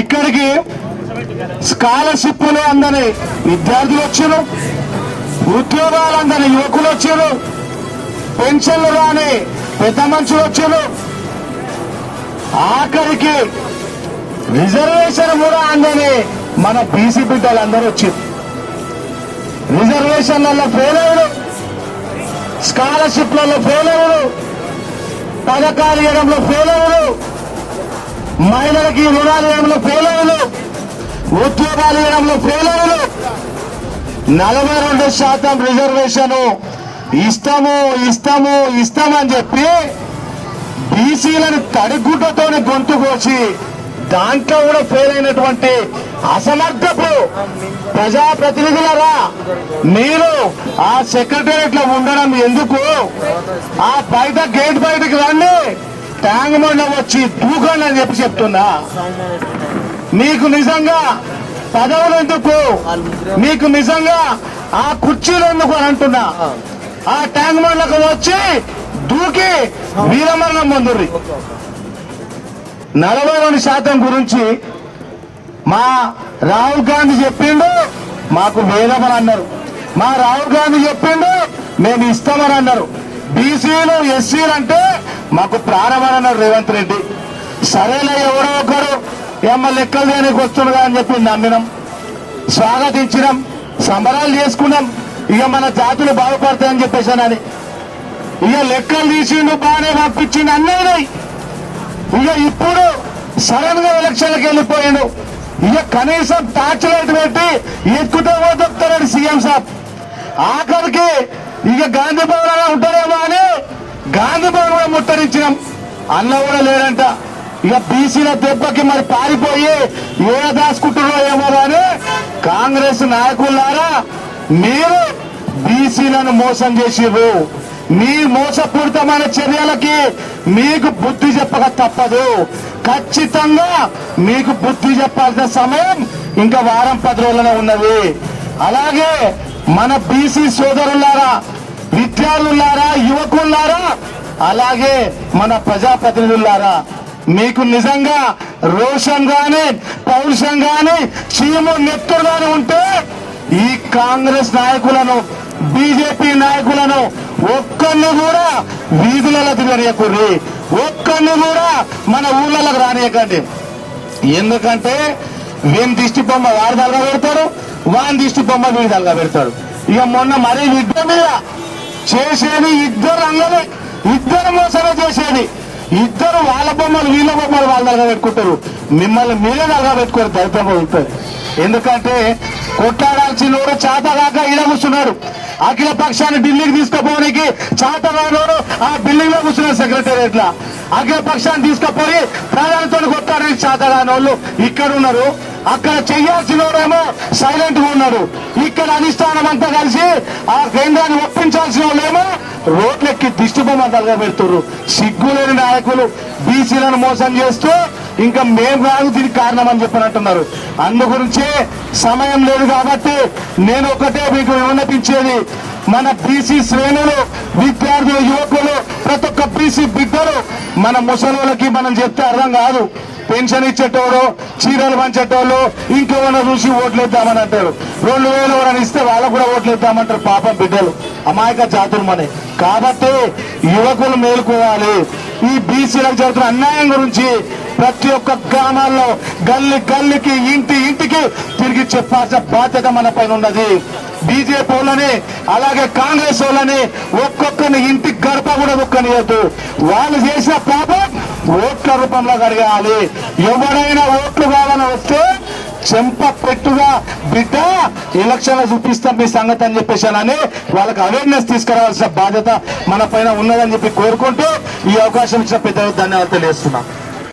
ఇక్కడికి స్కాలర్షిప్లు అందని విద్యార్థులు వచ్చారు ఉద్యోగాలు అందని యువకులు వచ్చారు పెన్షన్లు రాని పెద్ద మనుషులు వచ్చారు. ఆఖరికి రిజర్వేషన్ కూడా అందని మన బీసీ బిడ్డలందరూ వచ్చారు. రిజర్వేషన్లలో ఫెయిల్ స్కాలర్షిప్లలో ఫెయిల్ అవ్వడు పథకాలు ఇవ్వడంలో ఫెయిల్ అవ్వడు మహిళలకి రుణాలు ఇవ్వడంలో ఫెయిల్ అయ్యారు ఉద్యోగాలు ఇవ్వడంలో ఫెయిల్ అయ్యారు నలభై రెండు శాతం రిజర్వేషన్ ఇస్తాము ఇస్తాము ఇస్తామని చెప్పి బీసీలను తడిగుడ్డతోనే గొంతు కోసి దాంట్లో కూడా ఫెయిల్ అయినటువంటి అసమర్థపు ప్రజాప్రతినిధులరా మీరు ఆ సెక్రటేరియట్లో ఉండడం ఎందుకు? ఆ బయట గేట్ బయటకు రండి. ట్యాంక్ మండ వచ్చి దూకండి అని చెప్పి చెప్తున్నా. మీకు నిజంగా పదవులు ఎందుకు? మీకు నిజంగా ఆ కుర్చీలు ఎందుకు అని అంటున్నా. ఆ ట్యాంక్ బండ్లకు వచ్చి దూకి వీరమరణం పొందుర్రి. నలభై రెండు శాతం గురించి మా రాహుల్ గాంధీ చెప్పిండు మాకు వేదమని అన్నారు. మా రాహుల్ గాంధీ చెప్పిండు మేము ఇస్తామని అన్నారు. బీసీలు ఎస్సీలు అంటే మాకు ప్రాణమన్నారు రేవంత్ రెడ్డి. సరేలే ఎవరో ఒకరు ఏమ లెక్కలు దేనికి వస్తుండగా అని చెప్పి నమ్మినాం. స్వాగతించినాం. సంబరాలు చేసుకున్నాం. ఇక మన జాతులు బాగుపడతాయని చెప్పేసానని ఇక లెక్కలు తీసిండు బాగానే పంపించిండు అన్నీ ఇక ఇప్పుడు సడన్గా ఎలక్షన్లకు వెళ్ళిపోయాడు. ఇక కనీసం టార్చ్ లైట్ పెట్టి ఎక్కుతో పోతాడు సీఎం సాబ్. ఆఖరికి ఇక గాంధీ భవన్ అలా ఉంటారేమో అని గాంధీభవన్ కూడా ముట్టరించినాం అన్న కూడా లేడంట. ఇక బీసీల దెబ్బకి మరి పారిపోయి ఏ దాచుకుంటున్నారో ఏమో కానీ కాంగ్రెస్ నాయకులారా మీరు బీసీలను మోసం చేసిర్రు. మీ మోసపూరితమైన చర్యలకి మీకు బుద్ధి చెప్పక తప్పదు. ఖచ్చితంగా మీకు బుద్ధి చెప్పాల్సిన సమయం ఇంకా వారం పది రోజులనే ఉన్నది. అలాగే మన బీసీ సోదరులారా విద్యార్థులారా యువకులారా అలాగే మన ప్రజాప్రతినిధులారా మీకు నిజంగా రోషం గాని పౌరుషం గాని చీము నెత్తరు గాని ఉంటే ఈ కాంగ్రెస్ నాయకులను బీజేపీ నాయకులను ఒక్కరిని కూడా వీధులలో తిరగనీయకుర్రి ఒక్కరిని కూడా మన ఊళ్ళలోకి రానియకండి. ఎందుకంటే వీని దిష్టి బొమ్మ వారి దల్గా పెడతాడు వాని దిష్టి బొమ్మ వీడి దల్గా పెడతాడు ఇక మొన్న మరీ విద్య మీద చేసేది ఇద్దరు రంగమే ఇద్దరు మోసమే చేసేది. ఇద్దరు వాళ్ళ బొమ్మలు వీళ్ళ బొమ్మలు వాళ్ళ దగ్గర పెట్టుకుంటారు. మిమ్మల్ని మీరే దగ్గర పెట్టుకోరు దరిద్రం ఉంటుంది ఎందుకంటే కొట్లాడాల్సినోడు చేతగాక ఈడ కూర్చున్నాడు. అఖిల పక్షాన్ని ఢిల్లీకి తీసుకుపోవడానికి చేతగానోడు ఆ బిల్డింగ్లో కూర్చున్నాడు సెక్రటేరియట్ లా. అఖిల పక్షాన్ని తీసుకుపోయి ప్రధానితో కొట్టాడానికి ఇక్కడ ఉన్నారు అక్కడ చెయ్యాల్సినోడేమో సైలెంట్గా ఉన్నాడు. ఇక్కడ అధిష్టానం అంతా కలిసి ఆ కేంద్రాన్ని ఒప్పించాల్సిన వాళ్ళేమో రోడ్లెక్కి దిష్టి పెడుతున్నారు సిగ్గులేని నాయకులు బీసీలను మోసం చేస్తూ ఇంకా మేం కాదు దీనికి కారణం అని చెప్పని అంటున్నారు సమయం లేదు కాబట్టి నేను ఒకటే మీకు విన్నపించేది. మన బీసీ శ్రేణులు విద్యార్థులు యువకులు ప్రతి ఒక్క బీసీ బిడ్డలు మన ముసలోళ్ళకి మనం చెప్తే అర్థం కాదు. పెన్షన్ ఇచ్చేటోడు చీరలు పంచేటోళ్ళు ఇంకేమైనా చూసి ఓట్లేద్దామని అంటారు. రెండు వేలు ఎవరైనా ఇస్తే వాళ్ళకు కూడా ఓట్లేద్దామంటారు పాపం బిడ్డలు. అమాయక జాతులు మని కాబట్టి యువకులు మేలుకోవాలి. ఈ బీసీలకు జరుగుతున్న అన్యాయం గురించి ప్రతి ఒక్క గ్రామాల్లో గల్లి గల్లికి ఇంటి ఇంటికి తిరిగి చెప్పాల్సిన బాధ్యత మన పైన ఉన్నది. బీజేపీ వాళ్ళని అలాగే కాంగ్రెస్ వాళ్ళని ఒక్కొక్కరిని ఇంటి గడప కూడా ఒక్కనియద్దు. వాళ్ళు చేసిన పాపం ఓట్లు రూపంలో కడగాలి. ఎవరైనా ఓట్లు కావాలని వస్తే చెంప పెట్టుగా బిడ్డ ఎలక్షన్ చూపిస్తాం మీ సంగతి అని చెప్పేసానని వాళ్ళకి అవేర్నెస్ తీసుకురావాల్సిన బాధ్యత మన పైన ఉన్నదని చెప్పి కోరుకుంటూ ఈ అవకాశం ఇచ్చిన పెద్దలకు ధన్యవాదాలు తెలియజేస్తున్నాం.